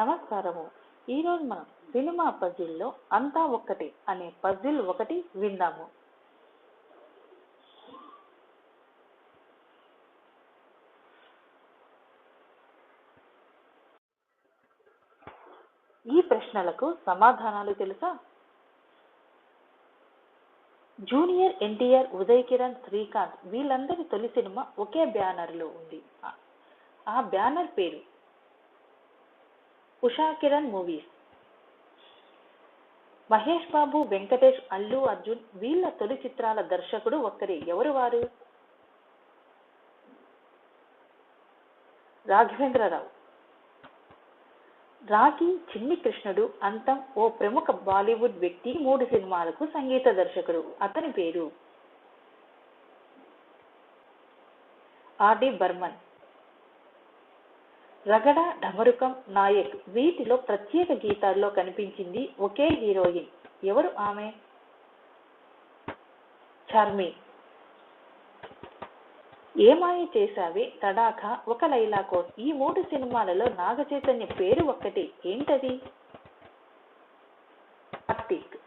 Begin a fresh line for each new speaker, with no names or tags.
నమస్కారము. ఈరోజు మనం సినిమా పజిల్లో అంతా ఒక్కటే అనే పజిల్ ఒకటి విందాము. ఈ ప్రశ్నలకు సమాధానాలు తెలుసా? జూనియర్ ఎన్టీఆర్ ఉదయ్ కిరణ్ శ్రీకాంత్ వీళ్ళందరి తొలి సినిమా ఒకే బ్యానర్లో ఉంది. ఆ- ఆ బ్యానర్ పేరు ఉషా కిరణ్ మూవీస్. మహేష్ బాబు వెంకటేష్ అల్లు అర్జున్ వీళ్ళ తొలి చిత్రాల దర్శకుడు ఒక్కరే. ఎవరు వారు? రాఘవేంద్రరావు. రాగి చిన్ని కృష్ణుడు అంతం ఓ ప్రముఖ బాలీవుడ్ వ్యక్తి మూడు సినిమాలకు సంగీత దర్శకుడు. అతని పేరు ఆర్డి బర్మన్. రగడ ఢమరుకం నాయక్ వీటిలో ప్రత్యేక గీతాల్లో కనిపించింది ఒకే హీరోయిన్. ఎవరు ఆమె? చార్మి. ఏమాయ చేశావే తడాఖా? ఒక లైలా కోట్. ఈ మూడు సినిమాలలో నాగచైతన్య పేరు ఒక్కటి. ఏంటది? కార్తీక్.